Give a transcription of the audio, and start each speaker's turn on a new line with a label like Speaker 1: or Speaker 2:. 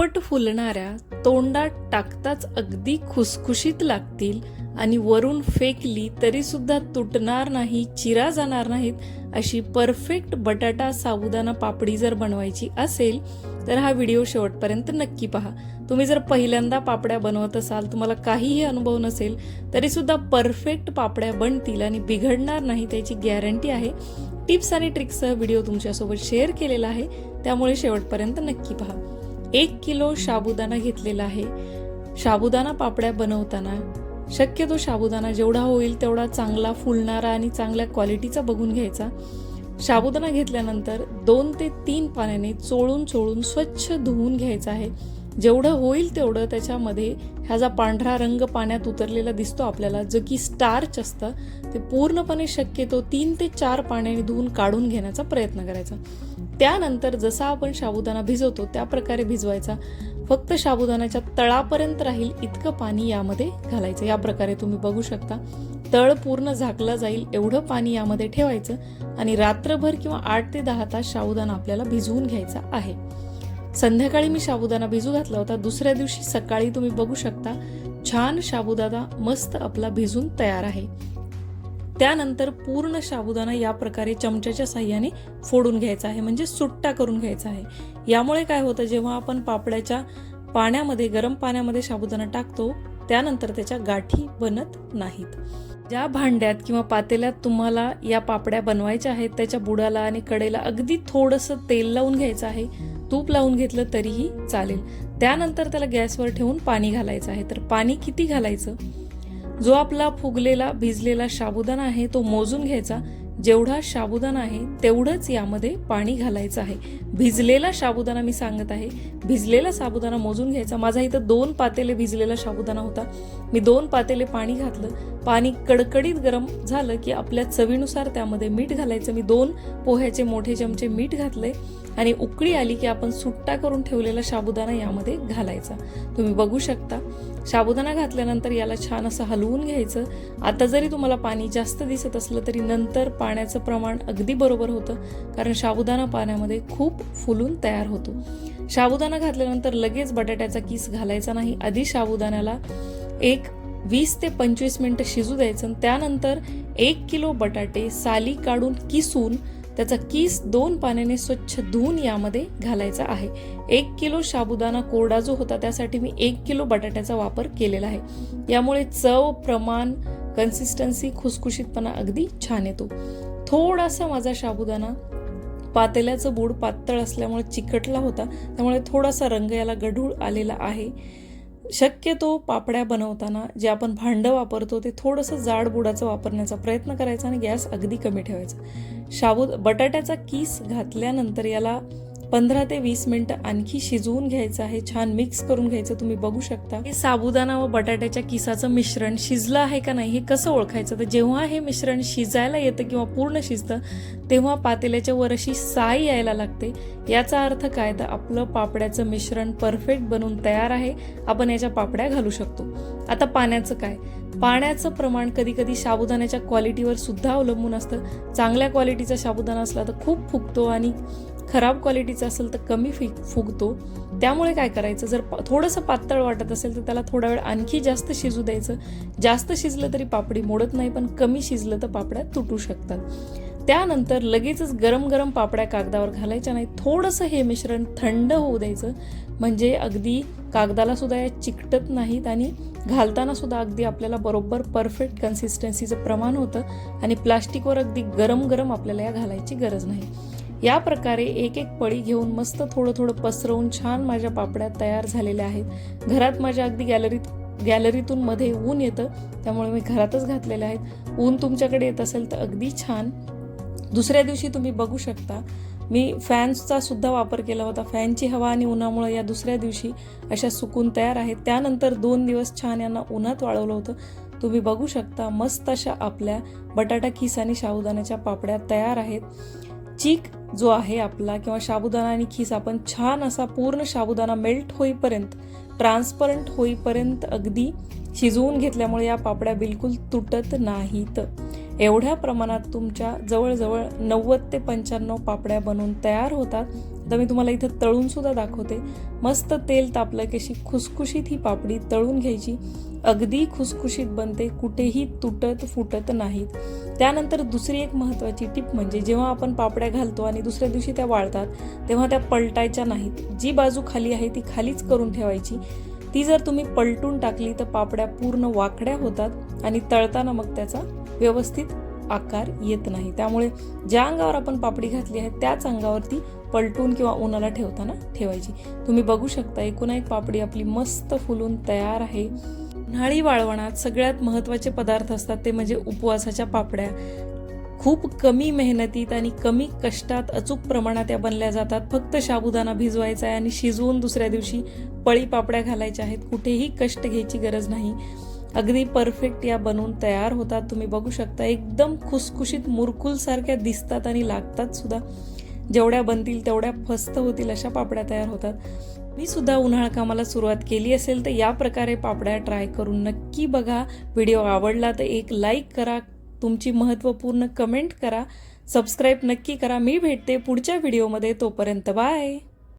Speaker 1: झटपट फुलणाऱ्या तोंडात टाकताच अगदी खुसखुशीत लागतील आणि वरून फेकली तरी सुद्धा तुटणार नाही चिरा जाणार नाहीत अशी परफेक्ट बटाटा साबुदाणा पापडी जर बनवायची असेल तर हा व्हिडिओ शेवटपर्यंत नक्की पहा. तुम्ही जर पहिल्यांदा पापड्या बनवत असाल तुम्हाला काहीही अनुभव नसेल तरी सुद्धा परफेक्ट पापड्या बनतील आणि बिघडणार नाही त्याची गॅरंटी आहे. टिप्स आणि ट्रिक्ससह व्हिडिओ तुमच्यासोबत शेअर केलेला आहे त्यामुळे शेवटपर्यंत नक्की पहा. एक किलो साबुदाणा घेतलेला आहे. साबुदाणा पापड्या बनवताना शक्यतो साबुदाणा जेवढा होईल तेवढा चांगला फुलणारा आणि चांगल्या क्वालिटीचा बघून घ्यायचा. साबुदाणा घेतल्यानंतर दोन ते तीन पाण्याने चोळून चोळून स्वच्छ धुवून घ्यायचा आहे. जेवढं होईल तेवढं त्याच्यामध्ये ह्या जा पांढरा रंग पाण्यात उतरलेला दिसतो आपल्याला जो की स्टार्च असतं ते पूर्णपणे शक्यतो तीन ते चार पाण्याने धुवून काढून घेण्याचा प्रयत्न करायचा. त्यानंतर जसा आपण साबुदाणा भिजवतो त्या प्रकारे भिजवायचा. फक्त साबुदाण्याच्या तळापर्यंत राहील इतकं पाणी यामध्ये घालायचं. या प्रकारे तुम्ही बघू शकता. तळ पूर्ण झाकलं जाईल एवढं पाणी यामध्ये ठेवायचं आणि रात्रभर किंवा आठ ते दहा तास साबुदाणा आपल्याला भिजवून घ्यायचा आहे. संध्याकाळी मी साबुदाणा भिजू घातला होता. दुसऱ्या दिवशी सकाळी तुम्ही बघू शकता छान साबुदाणा मस्त आपला भिजून तयार आहे. त्यानंतर पूर्ण साबुदाणा या प्रकारे चमच्याच्या साह्याने फोडून घ्यायचा आहे म्हणजे सुट्टा करून घ्यायचा आहे. यामुळे काय होतं जेव्हा आपण पापड्याच्या पाण्यामध्ये गरम पाण्यामध्ये साबुदाणा टाकतो त्यानंतर त्याच्या गाठी बनत नाहीत. ज्या भांड्यात किंवा पातेल्यात तुम्हाला या पापड्या बनवायच्या आहेत त्याच्या बुडाला आणि कडेला अगदी थोडंसं तेल लावून घ्यायचं आहे तूप लावून घेतलं तरीही चालेल. त्यानंतर त्याला गॅसवर ठेवून पाणी घालायचं आहे. तर पाणी किती घालायचं? जो आपला फुगलेला भिजलेला साबुदाणा आहे तो मोजून घ्यायचा. जेवढा साबुदाणा आहे तेवढंच यामध्ये पाणी घालायचं आहे. भिजलेला साबुदाणा मी सांगत आहे. भिजलेला साबुदाणा मोजून घ्यायचा. माझा इथं दोन पातेले भिजलेला साबुदाणा होता. मी दोन पातेले पाणी घातलं. पाणी कडकडीत गरम झालं की आपल्या चवीनुसार त्यामध्ये मीठ घालायचं. मी दोन पोह्याचे मोठे चमचे मीठ घातले आणि उकळी आली की आपण सुट्टा करून ठेवलेला साबुदाणा यामध्ये घालायचा. तुम्ही बघू शकता. साबुदाणा घातल्यानंतर याला छान असं हलवून घ्यायचं. आता जरी तुम्हाला पाणी जास्त दिसत असलं तरी नंतर पाण्याचं प्रमाण अगदी बरोबर होतं कारण साबुदाणा पाण्यामध्ये खूप फुलून तयार होतो. साबुदाणा घातल्यानंतर लगेच बटाट्याचा किस घालायचा नाही. आधी साबुदाण्याला एक वीस ते पंचवीस मिनटं शिजू द्यायचं आणि त्यानंतर एक किलो बटाटे साली काढून किसून त्याचा किस दोन पाण्याने स्वच्छ धुवून यामध्ये घालायचा आहे. एक किलो साबुदाणा कोरडा जो होता त्यासाठी मी एक किलो बटाट्याचा वापर केलेला आहे. यामुळे चव प्रमाण कन्सिस्टन्सी खुसखुशीतपणा अगदी छान येतो. थोडासा माझा साबुदाणा पातेल्याचं बूड पातळ असल्यामुळे चिकटला होता. त्यामुळे थोडासा रंग याला गढूळ आलेला आहे. शक्यतो पापड्या बनवताना जे आपण भांडं वापरतो ते थोडंसं जाड बुडाचं वापरण्याचा प्रयत्न करायचा आणि गॅस अगदी कमी ठेवायचा. शाबूत बटाट्याचा किस घातल्यानंतर याला पंधरा ते वीस मिनिटं आणखी शिजवून घ्यायचं आहे छान मिक्स करून घ्यायचं तुम्ही बघू शकता. हे साबुदाणा व बटाट्याच्या किसाचं मिश्रण शिजलं आहे का नाही हे कसं ओळखायचं? तर जेव्हा हे मिश्रण शिजायला येतं किंवा पूर्ण शिजतं तेव्हा पातेल्याच्या वर अशी साय यायला लागते. याचा अर्थ काय? तर आपलं पापड्याचं मिश्रण परफेक्ट बनून तयार आहे. आपण याच्या पापड्या घालू शकतो. आता पाण्याचं काय? पाण्याचं प्रमाण कधी कधी साबुदाण्याच्या क्वालिटीवर सुद्धा अवलंबून असतं. चांगल्या क्वालिटीचा साबुदाणा असला तर खूप फुगतो आणि खराब क्वालिटीचा असेल तर कमी फि फुगतो. त्यामुळे काय करायचं? जर थोडंसं पातळ वाटत असेल तर त्याला थोडा वेळ आणखी जास्त शिजू द्यायचं. जास्त शिजलं तरी पापडी मोडत नाही पण कमी शिजलं तर पापड्या तुटू शकतात. त्यानंतर लगेचच गरम गरम पापड्या कागदावर घालायच्या नाही थोडंसं हे मिश्रण थंड होऊ द्यायचं. म्हणजे अगदी कागदाला सुद्धा या चिकटत नाहीत आणि घालताना सुद्धा अगदी आपल्याला बरोबर परफेक्ट कन्सिस्टन्सीचं प्रमाण होतं आणि प्लास्टिकवर अगदी गरम गरम आपल्याला या घालायची गरज नाही. या प्रकारे एक एक पळी घेऊन मस्त थोडं थोडं पसरवून छान माझ्या पापड्या तयार झालेल्या आहेत. घरात माझ्या अगदी गॅलरीत गॅलरीतून मध्ये ऊन येतं त्यामुळे मी घरातच घातलेले आहेत. ऊन तुमच्याकडे येत असेल तर अगदी छान. दुसऱ्या दिवशी तुम्ही बघू शकता मी फॅन्सचा सुद्धा वापर केला होता. फॅनची हवा आणि उन्हामुळे या दुसऱ्या दिवशी अशा सुकून तयार आहेत. त्यानंतर दोन दिवस छान यांना उन्हात वाळवलं होतं. तुम्ही बघू शकता मस्त अशा आपल्या बटाटा किस आणि साबुदाण्याच्या पापड्या तयार आहेत. चीक जो आहे आपला किंवा साबुदाणा आणि खीस आपण छान असा पूर्ण साबुदाणा मेल्ट होईपर्यंत ट्रान्सपरंट होईपर्यंत अगदी शिजवून घेतल्यामुळे या पापड्या बिलकुल तुटत नाहीत. एवढ्या प्रमाणात तुमच्या जवळजवळ नव्वद ते पंच्याण्णव पापड्या बनवून तयार होतात. आता मी तुम्हाला इथं तळूनसुद्धा दाखवते. मस्त तेल तापलं की अशी खुसखुशीत ही पापडी तळून घ्यायची. अगदी खुसखुशीत बनते कुठेही तुटत फुटत नाहीत त्यानंतर दुसरी एक महत्त्वाची टीप म्हणजे जेव्हा आपण पापड्या घालतो आणि दुसऱ्या दिवशी त्या वाळतात तेव्हा त्या पलटायच्या नाहीत. जी बाजू खाली आहे ती खालीच करून ठेवायची. ती जर तुम्ही पलटून टाकली तर पापड्या पूर्ण वाकड्या होतात आणि तळताना मग त्याचा व्यवस्थित आकार येत नाही. त्यामुळे ज्या अंगावर आपण पापडी घातली आहे त्याच अंगावरती पलटून किंवा उन्हाला ठेवताना ठेवायची. तुम्ही बघू शकता एकूण एक पापडी आपली मस्त फुलून तयार आहे. उन्हाळी वाळवणात सगळ्यात महत्त्वाचे पदार्थ असतात ते म्हणजे उपवासाच्या पापड्या. खूप कमी मेहनतीत आणि कमी कष्टात अचूक प्रमाणात या बनल्या जातात. फक्त साबुदाणा भिजवायचा आहे आणि शिजवून दुसऱ्या दिवशी पळी पापड्या घालायच्या आहेत. कुठेही कष्ट घ्यायची गरज नाही. अगदी परफेक्ट या बनवून तयार होतात. तुम्ही बघू शकता एकदम खुसखुशीत मुरकुलसारख्या दिसतात आणि लागतात सुद्धा. जेवढ्या बनतील तेवढ्या फस्त होतील अशा पापड्या तयार होतात. मी सुद्धा उन्हाळा कामाला सुरुवात केली असेल तर या प्रकारे पापड्या ट्राय करून नक्की बघा. व्हिडिओ आवडला तर एक लाईक करा. तुमची महत्त्वपूर्ण कमेंट करा. सबस्क्राईब नक्की करा. मी भेटते पुढच्या व्हिडिओमध्ये तोपर्यंत बाय